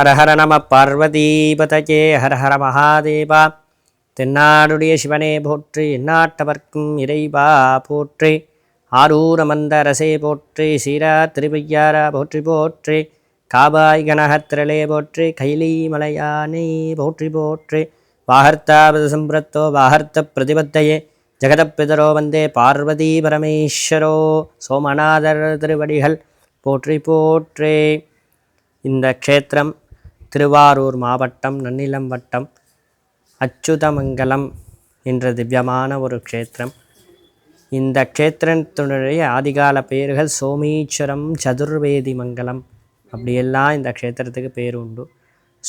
ஹர ஹர நம பார்வதீபதகே ஹர ஹர மகாதேவா. தென்னாடுடைய சிவனே போற்றி எந்நாட்டவர்க்கும் இறைவா போற்றி. ஆரூர மந்தரசே போற்றி சீரா திருவையாரா போற்றி போற்றி. காபாய் கனகத்திரளே போற்றி கைலி மலையானே போற்றி போற்றி. வாகர்த்தாபத சம்பிரத்தோ வாகர்த்த பிரதிபத்தையே. ஜெகதப்பிதரோ வந்தே பார்வதி பரமேஸ்வரோ. சோமநாதர் திருவடிகள் போற்றி போற்றே. இந்த க்ஷேத்திரம் திருவாரூர் மாவட்டம் நன்னிலம் வட்டம் அச்சுதமங்கலம் என்ற திவ்யமான ஒரு க்ஷேத்திரம். இந்த க்ஷேத்திரத்தினுடைய ஆதிகால பெயர்கள் சோமீஸ்வரம் சதுர்வேதி மங்கலம் அப்படியெல்லாம் இந்த க்ஷேத்திரத்துக்கு பேர் உண்டு.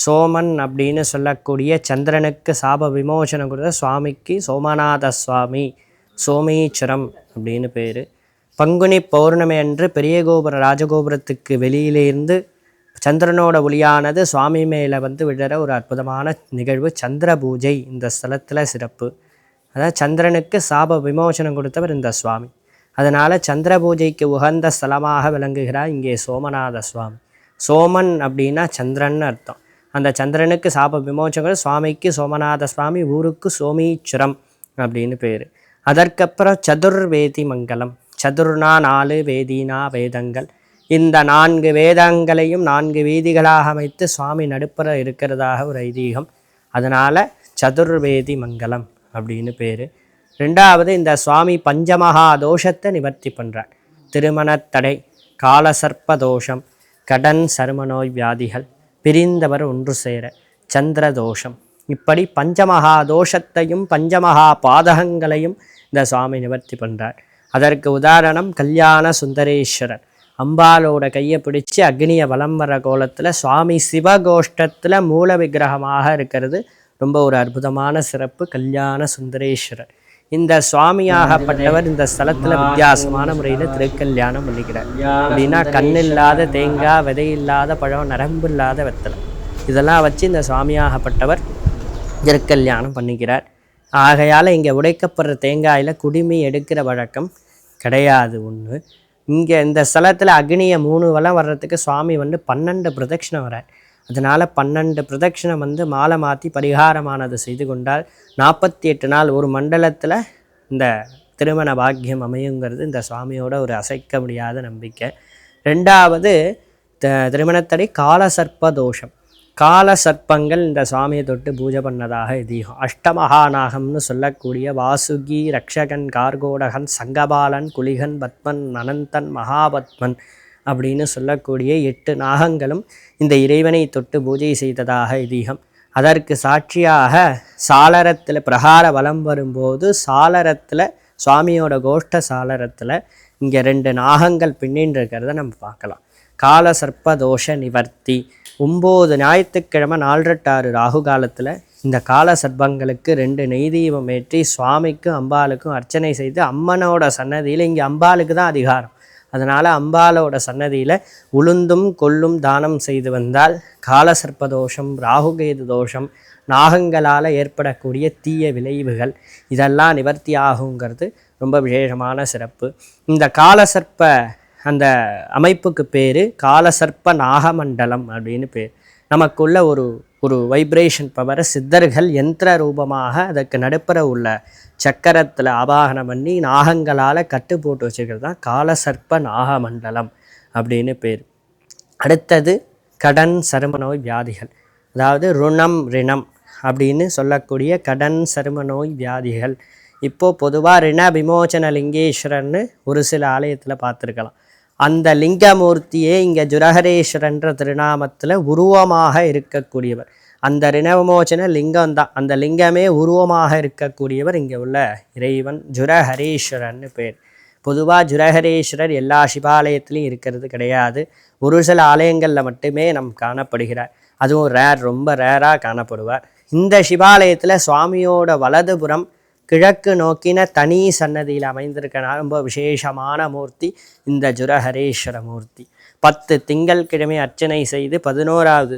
சோமன் அப்படின்னு சொல்லக்கூடிய சந்திரனுக்கு சாப விமோசனம் கொடுத்த சுவாமிக்கு சோமநாத சுவாமி சோமீஸ்வரம் அப்படின்னு பேர். பங்குனி பௌர்ணமி அன்று பெரிய கோபுர ராஜகோபுரத்துக்கு வெளியிலேருந்து சந்திரனோட ஒளியானது சுவாமி மேலே வந்து விடுற ஒரு அற்புதமான நிகழ்வு சந்திர பூஜை. இந்த ஸ்தலத்தில் சிறப்பு. அதாவது சந்திரனுக்கு சாப விமோசனம் கொடுத்தவர் இந்த சுவாமி. அதனால் சந்திர பூஜைக்கு உகந்த ஸ்தலமாக விளங்குகிறார் இங்கே சோமநாத சுவாமி. சோமன் அப்படின்னா சந்திரன் அர்த்தம். அந்த சந்திரனுக்கு சாப விமோசனம் சுவாமிக்கு சோமநாத சுவாமி ஊருக்கு சோமீச்சுரம் அப்படின்னு பேர். அதற்கப்புறம் சதுர்வேதி மங்கலம். சதுர்னா நாலு வேதினா வேதங்கள். இந்த நான்கு வேதங்களையும் நான்கு வீதிகளாக அமைத்து சுவாமி நடுப்புற இருக்கிறதாக ஒரு ஐதீகம். அதனால் சதுர்வேதி மங்கலம் அப்படின்னு பேர். ரெண்டாவது இந்த சுவாமி பஞ்சமகா தோஷத்தை நிவர்த்தி பண்ணுறார் திருமணத்தடை காலசர்ப்ப தோஷம் கடன் சருமநோய் வியாதிகள் பிரிந்தவர் ஒன்று சேர சந்திர தோஷம். இப்படி பஞ்சமகா தோஷத்தையும் பஞ்சமகா பாதகங்களையும் இந்த சுவாமி நிவர்த்தி பண்ணுறார் அதற்கு உதாரணம் கல்யாண சுந்தரேஸ்வரர். அம்பாலோட கையை பிடிச்சு அக்னிய வலம் வர கோலத்தில் சுவாமி சிவகோஷ்டத்தில் மூல விக்கிரகமாக இருக்கிறது. ரொம்ப ஒரு அற்புதமான சிறப்பு. கல்யாண சுந்தரேஸ்வரர். இந்த சுவாமியாகப்பட்டவர் இந்த ஸ்தலத்தில் வித்தியாசமான முறையில் திருக்கல்யாணம் பண்ணிக்கிறார். அப்படின்னா கண்ணில்லாத தேங்காய் விதையில்லாத பழம் நரம்பு இல்லாத வெத்தலை. இதெல்லாம் வச்சு இந்த சுவாமியாகப்பட்டவர் திருக்கல்யாணம் பண்ணிக்கிறார். ஆகையால் இங்கே உடைக்கப்படுற தேங்காயில் குடிமை எடுக்கிற வழக்கம் கிடையாது ஒன்று இங்கே இந்த ஸ்தலத்தில் அக்னியை மூணு வலம் வர்றதுக்கு சுவாமி வந்து பன்னெண்டு பிரதட்சிணம் வர அதனால் பன்னெண்டு பிரதட்சிணம் வந்து மாலை மாற்றி பரிகாரமானது செய்து கொண்டால் நாற்பத்தி எட்டு நாள் ஒரு மண்டலத்தில் இந்த திருமண பாக்கியம் அமையுங்கிறது இந்த சுவாமியோட ஒரு அசைக்க முடியாத நம்பிக்கை. ரெண்டாவது த- திருமணத்தடி காலசர்ப்ப தோஷம். கால சர்ப்பங்கள் இந்த சுவாமியை தொட்டு பூஜை பண்ணதாக ஐதீகம். அஷ்டமகாநாகம்னு சொல்லக்கூடிய வாசுகி ரக்ஷகன் கார்கோடகன் சங்கபாலன் குலிகன் பத்மன் அனந்தன் மகாபத்மன் அப்படின்னு சொல்லக்கூடிய எட்டு நாகங்களும் இந்த இறைவனை தொட்டு பூஜை செய்ததாக ஐதீகம். அதற்கு சாட்சியாக சாளரத்தில் பிரகார வலம் வரும்போது சாளரத்தில் சுவாமியோட கோஷ்ட சாளரத்தில் இங்கே ரெண்டு நாகங்கள் பின்னின்னு இருக்கிறத நம்ம பார்க்கலாம். கால சர்ப்ப தோஷ நிவர்த்தி ஒம்பது ஞாயிற்றுக்கிழமை நாலரெட்டாறு ராகு காலத்தில் இந்த கால சர்ப்பங்களுக்கு ரெண்டு நெய் தீபம் ஏற்றி சுவாமிக்கும் அம்பாளுக்கும் அர்ச்சனை செய்து அம்மனோட சன்னதியில் இங்கே அம்பாளுக்கு தான் அதிகாரம். அதனால் அம்பாலோட சன்னதியில் உளுந்தும் கொல்லும் தானம் செய்து வந்தால் காலசர்ப்ப தோஷம் ராகுகேது தோஷம் நாகங்களால் ஏற்படக்கூடிய தீய விளைவுகள் இதெல்லாம் நிவர்த்தி ஆகுங்கிறது ரொம்ப விசேஷமான சிறப்பு. இந்த காலசர்ப்ப அந்த அமைப்புக்கு பேர் காலசர்ப்ப நாகமண்டலம் அப்படின்னு பேர் நமக்குள்ள ஒரு ஒரு வைப்ரேஷன் பவரை சித்தர்கள் யந்திர ரூபமாக அதற்கு நடுப்புற உள்ள சக்கரத்தில் ஆபாகனம் பண்ணி நாகங்களால் கட்டு போட்டு வச்சுக்கிறது தான் காலசர்ப்ப நாகமண்டலம் அப்படின்னு பேர். அடுத்தது கடன் சரும நோய் வியாதிகள். அதாவது ருணம் ரிணம் அப்படின்னு சொல்லக்கூடிய கடன் சரும நோய் வியாதிகள். இப்போது பொதுவாக ரிண விமோச்சன லிங்கேஸ்வரன்னு ஒரு சில ஆலயத்தில் பார்த்துருக்கலாம். அந்த லிங்கமூர்த்தியே இங்கே ஜுரஹரேஸ்வரன்ற திருநாமத்தில் உருவமாக இருக்கக்கூடியவர். அந்த ரிணவமோச்சன லிங்கம் தான் அந்த லிங்கமே உருவமாக இருக்கக்கூடியவர் இங்கே உள்ள இறைவன் ஜுரஹரீஸ்வரன்னு பேர். பொதுவாக ஜுரஹரீஸ்வரர் எல்லா சிவாலயத்திலையும் இருக்கிறது கிடையாது. ஒரு சில ஆலயங்களில் மட்டுமே நம் காணப்படுகிறார். அதுவும் ரேர் ரொம்ப ரேராக காணப்படுவார். இந்த சிவாலயத்தில் சுவாமியோட வலதுபுறம் கிழக்கு நோக்கின தனி சன்னதியில் அமைந்திருக்க ரொம்ப விசேஷமான மூர்த்தி இந்த ஜுரஹரேஸ்வர மூர்த்தி. பத்து திங்கள் கிழமை அர்ச்சனை செய்து பதினோராவது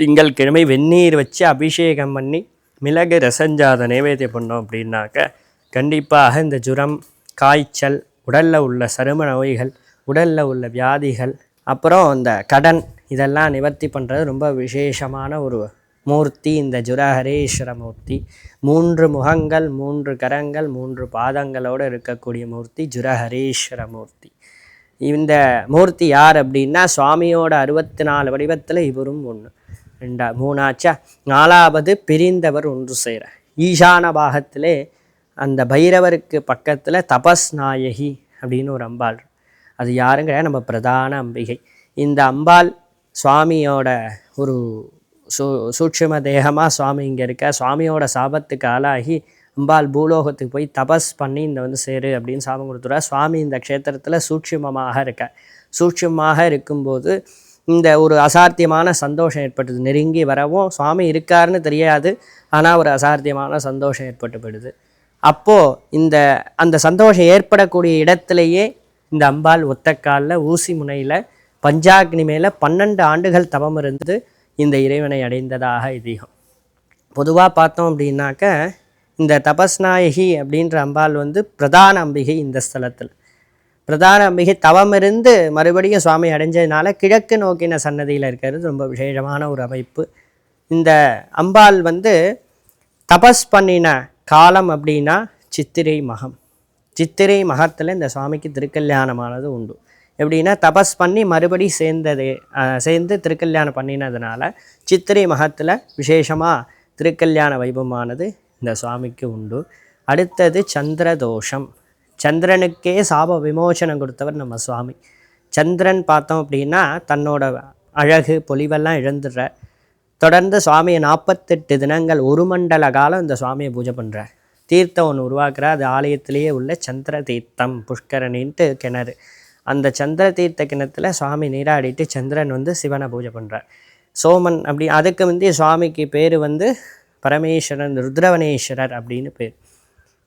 திங்கள் கிழமை வெந்நீர் வச்சு அபிஷேகம் பண்ணி மிளகு ரசஞ்சாத நைவேத்தியம் பண்ணோம் அப்படின்னாக்க கண்டிப்பாக இந்த ஜுரம் காய்ச்சல் உடலில் உள்ள சரும நோய்கள் உடலில் உள்ள வியாதிகள் அப்புறம் இந்த கடன் இதெல்லாம் நிவர்த்தி பண்ணுறது ரொம்ப விசேஷமான ஒரு மூர்த்தி இந்த ஜுரஹரேஸ்வர மூர்த்தி மூன்று முகங்கள் மூன்று கரங்கள் மூன்று பாதங்களோடு இருக்கக்கூடிய மூர்த்தி ஜுரஹரீஸ்வர மூர்த்தி இந்த மூர்த்தி யார் அப்படின்னா சுவாமியோட அறுபத்தி நாலு வடிவத்தில் இவரும் ஒன்று ரெண்டா மூணாச்சா? நாலாவது பிரிந்தவர் ஒன்று செய்கிற ஈசான பாகத்திலே அந்த பைரவருக்கு பக்கத்தில் தபஸ் நாயகி அப்படின்னு ஒரு அம்பாள் அது யாருங்க? நம்ம பிரதான அம்பிகை. இந்த அம்பாள் சுவாமியோட ஒரு சூ சூட்சும தேகமாக சுவாமி இங்கே இருக்க. சுவாமியோட சாபத்துக்கு ஆளாகி அம்பாள் பூலோகத்துக்கு போய் தபஸ் பண்ணி இந்த வந்து சேரு அப்படின்னு சாபம் கொடுத்துறா சுவாமி இந்த க்ஷேத்திரத்தில் சூட்சுமமாக இருக்க. சூட்சுமமாக இருக்கும்போது இந்த ஒரு அசாத்தியமான சந்தோஷம் ஏற்பட்டது. நெருங்கி வரவும் சுவாமி இருக்காருன்னு தெரியாது. ஆனால் ஒரு அசாத்தியமான சந்தோஷம் ஏற்பட்டு போயிடுது அப்போது இந்த அந்த சந்தோஷம் ஏற்படக்கூடிய இடத்துலையே இந்த அம்பாள் ஒத்தக்காலில் ஊசி முனையில் பஞ்சாக்னி மேலே பன்னெண்டு ஆண்டுகள் தவம் இருந்து இந்த இறைவனை அடைந்ததாக இதிகம் பொதுவாக பார்த்தோம் அப்படின்னாக்க இந்த தபஸ்நாயகி அப்படின்ற அம்பாள் வந்து பிரதான அம்பிகை இந்த ஸ்தலத்தில். பிரதான அம்பிகை தவமிருந்து மறுபடியும் சுவாமி அடைஞ்சதுனால கிழக்கு நோக்கின சன்னதியில் இருக்கிறது ரொம்ப விசேஷமான ஒரு அமைப்பு. இந்த அம்பாள் வந்து தபஸ் பண்ணின காலம் அப்படின்னா சித்திரை மகம். சித்திரை மகத்தில் இந்த சுவாமிக்கு திருக்கல்யாணமானது உண்டு. எப்படின்னா தபஸ் பண்ணி மறுபடி சேர்ந்தது சேர்ந்து திருக்கல்யாணம் பண்ணினதுனால சித்திரை மகத்தில் விசேஷமாக திருக்கல்யாண வைபமானது இந்த சுவாமிக்கு உண்டு. அடுத்தது சந்திரதோஷம். சந்திரனுக்கே சாப விமோசனம் கொடுத்தவர் நம்ம சுவாமி. சந்திரன் பார்த்தோம் அப்படின்னா தன்னோட அழகு பொலிவெல்லாம் இழந்துடுற. தொடர்ந்து சுவாமியை நாற்பத்தெட்டு தினங்கள் ஒரு மண்டல காலம் இந்த சுவாமியை பூஜை பண்ணுறார் தீர்த்தம் ஒன்று உருவாக்குறார். அது ஆலயத்திலேயே உள்ள சந்திர தீர்த்தம் புஷ்கரணின்ட்டு கிணறு. அந்த சந்திர தீர்த்த கிணத்துல சுவாமி நீராடிட்டு சந்திரன் வந்து சிவனை பூஜை பண்ணுறார் சோமன் அப்படி அதுக்கு வந்து சுவாமிக்கு பேர் வந்து பரமேஸ்வரன் ருத்ரவனேஸ்வரர் அப்படின்னு பேர்.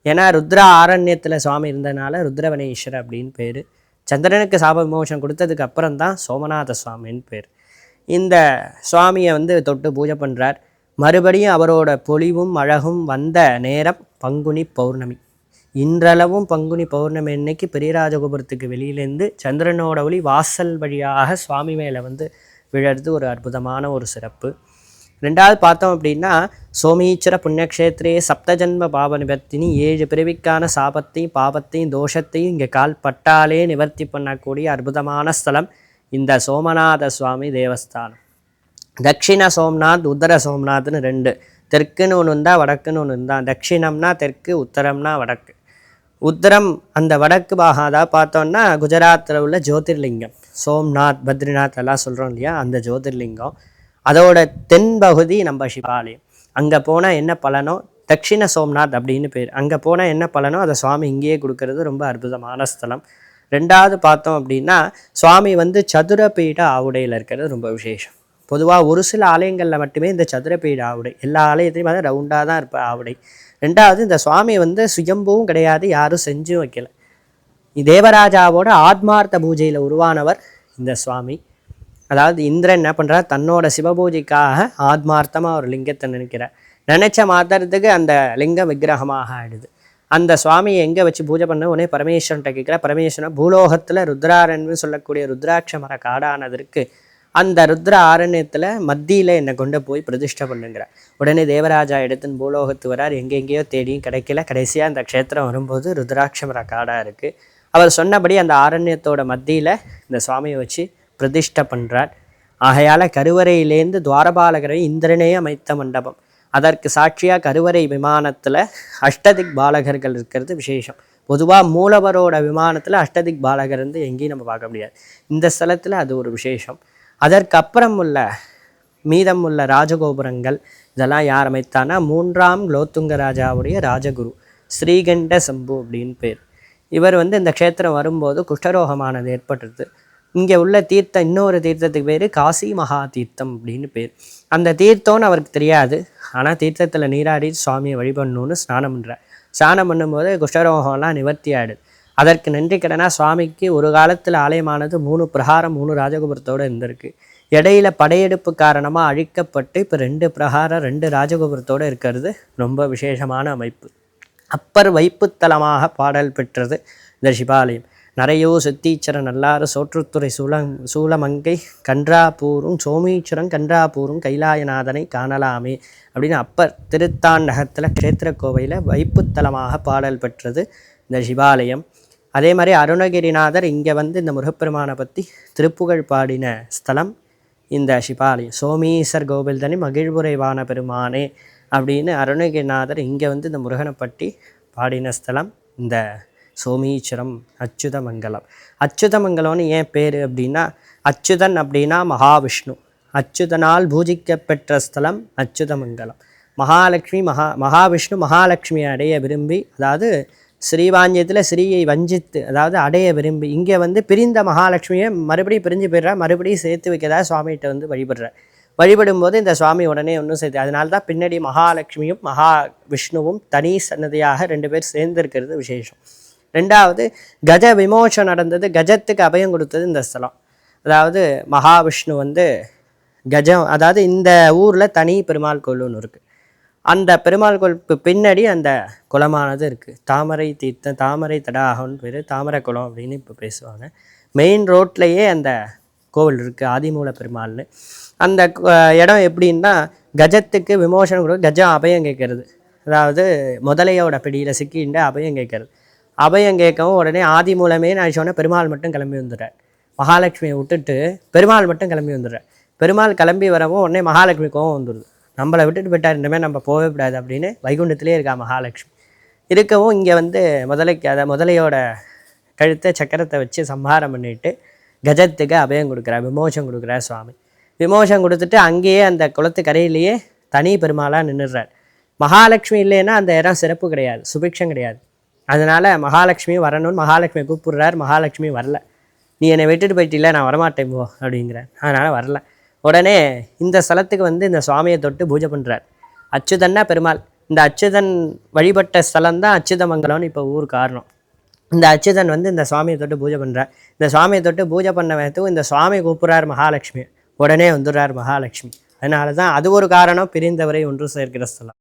ஏன்னா ருத்ர ஆரண்யத்தில் சுவாமி இருந்ததுனால ருத்ரவனேஸ்வரர் அப்படின்னு பேர். சந்திரனுக்கு சாப விமோசனம் கொடுத்ததுக்கு அப்புறம் தான் சோமநாத சுவாமின்னு பேர். இந்த சுவாமியை வந்து தொட்டு பூஜை பண்ணுறார் மறுபடியும் அவரோட பொலிவும் அழகும் வந்த நேரம் பங்குனி பௌர்ணமி. இன்றளவும் பங்குனி பௌர்ணமி அன்னைக்கு பெரியராஜகோபுரத்துக்கு வெளியிலேருந்து சந்திரனோட ஒளி வாசல் வழியாக சுவாமி மேலே வந்து விழறது ஒரு அற்புதமான ஒரு சிறப்பு. ரெண்டாவது பார்த்தோம் அப்படின்னா சோமீச்சர புண்ணியக்ஷேத்திரே சப்தஜன்ம பாவ நிவர்த்தினி ஏழு பிறவிக்கான சாபத்தையும் பாபத்தையும் தோஷத்தையும் இங்கே கால் பட்டாலே நிவர்த்தி பண்ணக்கூடிய அற்புதமான ஸ்தலம் இந்த சோமநாத சுவாமி தேவஸ்தானம். தட்சிண சோம்நாத் உத்தர சோம்நாத்னு ரெண்டு. தெற்குன்னு ஒன்று இருந்தால் வடக்குன்னு ஒன்று இருந்தால் தட்சிணம்னா தெற்கு உத்தரம்னா வடக்கு. உத்தரம் அந்த வடக்கு பாகம் அதாவது குஜராத்தில் உள்ள ஜோதிர்லிங்கம். சோம்நாத் பத்ரிநாத் எல்லாம் சொல்கிறோம் இல்லையா? அந்த ஜோதிர்லிங்கம். அதோட தென் பகுதி நம்ம சிவாலயம். அங்கே போனால் என்ன பலனோ? தட்சிண சோம்நாத் அப்படின்னு பேர். அங்கே போனால் என்ன பலனோ? அதை சுவாமி இங்கேயே கொடுக்கறது ரொம்ப அற்புதமான ஸ்தலம். ரெண்டாவது பார்த்தோம் அப்படின்னா சுவாமி வந்து சதுரபீட ஆவுடையில் இருக்கிறது ரொம்ப விசேஷம். பொதுவாக ஒரு சில ஆலயங்களில் மட்டுமே இந்த சதுரபீட ஆவுடை. எல்லா ஆலயத்திலையும் பார்த்தா ரவுண்டாக தான் இருப்ப ஆவுடை. ரெண்டாவது இந்த சுவாமி வந்து சுயம்புவும் கிடையாது யாரும் செஞ்சும் வைக்கல. தேவராஜாவோட ஆத்மார்த்த பூஜையில் உருவானவர் இந்த சுவாமி. அதாவது இந்திரன் என்ன பண்ணுறார் தன்னோட சிவபூஜைக்காக ஆத்மார்த்தமாக ஒரு லிங்கத்தை நினைக்கிறார். நினைச்ச மாத்திரத்துக்கு அந்த லிங்கம் விக்கிரகமாக ஆயிடுது. அந்த சுவாமியை எங்கே வச்சு பூஜை பண்ண? உடனே பரமேஸ்வரன்ட்ட கேட்குற பரமேஸ்வரன் பூலோகத்தில் ருத்ராரன்னு சொல்லக்கூடிய ருத்ராட்ச மர காடானதற்கு அந்த ருத்ர ஆரண்யத்தில் மத்தியில் என்னை கொண்டு போய் பிரதிஷ்டை பண்ணுங்கிற உடனே தேவராஜா எடுத்துன்னு பூலோகத்து வரார். எங்கெங்கேயோ தேடியும் கிடைக்கல. கடைசியாக அந்த க்ஷேத்திரம் வரும்போது ருத்ராட்சமர காடாக இருக்குது அவர் சொன்னபடி அந்த ஆரண்யத்தோட மத்தியில் இந்த சுவாமியை வச்சு பிரதிஷ்டை பண்ணுறார் ஆகையால் கருவறையிலேருந்து துவாரபாலகரை இந்திரனே அமைத்த மண்டபம். அதற்கு சாட்சியாக கருவறை விமானத்தில் அஷ்டதிக் பாலகர்கள் இருக்கிறது விசேஷம். பொதுவாக மூலவரோட விமானத்தில் அஷ்டதிக் பாலகர் வந்து எங்கேயும் நம்ம பார்க்க முடியாது. இந்த ஸ்தலத்தில் அது ஒரு விசேஷம். அதற்கப்புறம் உள்ள மீதம் உள்ள ராஜகோபுரங்கள் இதெல்லாம் யார் அமைத்தானா மூன்றாம் குலோத்துங்க ராஜாவுடைய ராஜகுரு ஸ்ரீகண்ட சம்பு அப்படின்னு பேர். இவர் வந்து இந்த க்ஷேத்திரம் வரும்போது குஷ்டரோகமானது ஏற்பட்டுருது. இங்கே உள்ள தீர்த்தம் இன்னொரு தீர்த்தத்துக்கு பேர் காசி மகா தீர்த்தம் அப்படின்னு பேர். அந்த தீர்த்தம்னு அவருக்கு தெரியாது. ஆனால் தீர்த்தத்தில் நீராடி சுவாமியை வழிபடணும்னு ஸ்நானம் பண்ணுறார் ஸ்நானம் பண்ணும்போது குஷ்டரோகம்லாம் நிவர்த்தி ஆகிடுது அதற்கு நன்றி கடனா சுவாமிக்கு ஒரு காலத்தில் ஆலயமானது மூணு பிரகாரம் மூணு ராஜகோபுரத்தோடு இருந்திருக்கு. இடையில படையெடுப்பு காரணமாக அழிக்கப்பட்டு இப்போ ரெண்டு பிரகாரம் ரெண்டு ராஜகோபுரத்தோடு இருக்கிறது ரொம்ப விசேஷமான அமைப்பு. அப்பர் வைப்புத்தலமாக பாடல் பெற்றது இந்த சிவாலயம். நிறையோ சித்தீச்சரன் நல்லாறு சோற்றுத்துறை சூலம் சூலமங்கை கன்றாபூரும் சோமீச்சுரம் கன்றாபூரும் கைலாயநாதனை காணலாமே அப்படின்னு அப்பர் திருத்தாண்டகத்தில் க்ஷேத்திர கோவையில் வைப்புத்தலமாக பாடல் பெற்றது இந்த சிவாலயம். அதே மாதிரி அருணகிரிநாதர் இங்கே வந்து இந்த முருகப்பெருமானை பற்றி திருப்புகழ் பாடின ஸ்தலம் இந்த சிபாலயம் சோமீசர் கோவில்தனி மகிழ்வுரைவான பெருமானே அப்படின்னு அருணகிரிநாதர் இங்கே வந்து இந்த முருகனை பற்றி பாடின ஸ்தலம் இந்த சோமீச்சரம் அச்சுதமங்கலம். அச்சுதமங்கலம்னு ஏன் பேர் அப்படின்னா அச்சுதன் அப்படின்னா மகாவிஷ்ணு. அச்சுதனால் பூஜிக்கப்பெற்ற ஸ்தலம் அச்சுதமங்கலம். மகாலட்சுமி மகா மகாவிஷ்ணு மகாலட்சுமியை அடைய விரும்பி அதாவது ஸ்ரீவாஞ்சியத்தில் ஸ்ரீயை வஞ்சித்து அதாவது அடைய விரும்பி இங்கே வந்து பிரிந்த மகாலட்சுமியை மறுபடியும் பிரிஞ்சு போயிடுறா மறுபடியும் சேர்த்து வைக்கதா சுவாமிகிட்ட வந்து வழிபடுற வழிபடும்போது இந்த சுவாமி உடனே ஒன்றும் சேர்த்து அதனால தான் பின்னாடி மகாலட்சுமியும் மகா விஷ்ணுவும் தனி சன்னதியாக ரெண்டு பேர் சேர்ந்திருக்கிறது விசேஷம். ரெண்டாவது கஜ விமோசம் நடந்தது கஜத்துக்கு அபயம் கொடுத்தது இந்த ஸ்தலம். அதாவது மகாவிஷ்ணு வந்து கஜம் அதாவது இந்த ஊரில் தனி பெருமாள் கோயில் ஒன்று இருக்குது அந்த பெருமாள் கோயிலுக்கு பின்னாடி அந்த குளமானது இருக்குது தாமரை தீர்த்தம் தாமரை தடாகம்னு பேர் தாமரை குளம் அப்படின்னு இப்போ பேசுவாங்க. மெயின் ரோட்லேயே அந்த கோவில் இருக்குது ஆதிமூல பெருமாள்னு. அந்த இடம் எப்படின்னா கஜத்துக்கு விமோசனம் கொடுக்க கஜம் அபயம் கேட்கறது. அதாவது முதலையோட பிடியில் சிக்கிண்டு அபயம் கேட்கறது. அபயம் கேட்கவும் உடனே ஆதி மூலமே நான் சொன்னேன் பெருமாள் மட்டும் கிளம்பி வந்துடுறார். மகாலட்சுமியை விட்டுட்டு பெருமாள் மட்டும் கிளம்பி வந்துடுறார். பெருமாள் கிளம்பி வரவும் உடனே மகாலட்சுமி கோவம் வந்துடுது. நம்மளை விட்டுட்டு போயிட்டார் இனிமேல் நம்ம போகவே கூடாது அப்படின்னு வைகுண்டத்திலே இருக்கா மகாலட்சுமி. இருக்கவும் இங்கே வந்து முதலைக்கு அதை முதலையோட கழுத்தை சக்கரத்தை வச்சு சம்ஹாரம் பண்ணிட்டு கஜத்துக்கு அபயம் கொடுக்குறா விமோசம் கொடுக்குறா சுவாமி. விமோசம் கொடுத்துட்டு அங்கேயே அந்த குளத்துக்கரையிலேயே தனி பெருமாளாக நின்றுடுறார் மகாலட்சுமி இல்லைன்னா அந்த இடம் சிறப்பு கிடையாது சுபிக்ஷம் கிடையாது. அதனால் மகாலட்சுமி வரணும்னு மகாலட்சுமி கூப்பிடுறார் மகாலட்சுமி வரல. நீ என்னை விட்டுட்டு போயிட்டில நான் வரமாட்டேன் போ அப்படிங்கிறார். அதனால் வரல. உடனே இந்த ஸ்தலத்துக்கு வந்து இந்த சுவாமியை தொட்டு பூஜை பண்ணுறார் அச்சுதன்னா பெருமாள். இந்த அச்சுதன் வழிபட்ட ஸ்தலம் தான் அச்சுதமங்கலம்னு இப்போ ஊர் காரணம். இந்த அச்சுதன் வந்து இந்த சுவாமியை தொட்டு பூஜை பண்ணுறார் இந்த சுவாமியை தொட்டு பூஜை பண்ண வேத்தும் இந்த சுவாமி கூப்பிட்றார் மகாலட்சுமி. உடனே வந்துடுறார் மகாலட்சுமி. அதனால தான் அது ஒரு காரணம் பிரிந்தவரை ஒன்று சேர்க்கிற ஸ்தலம்.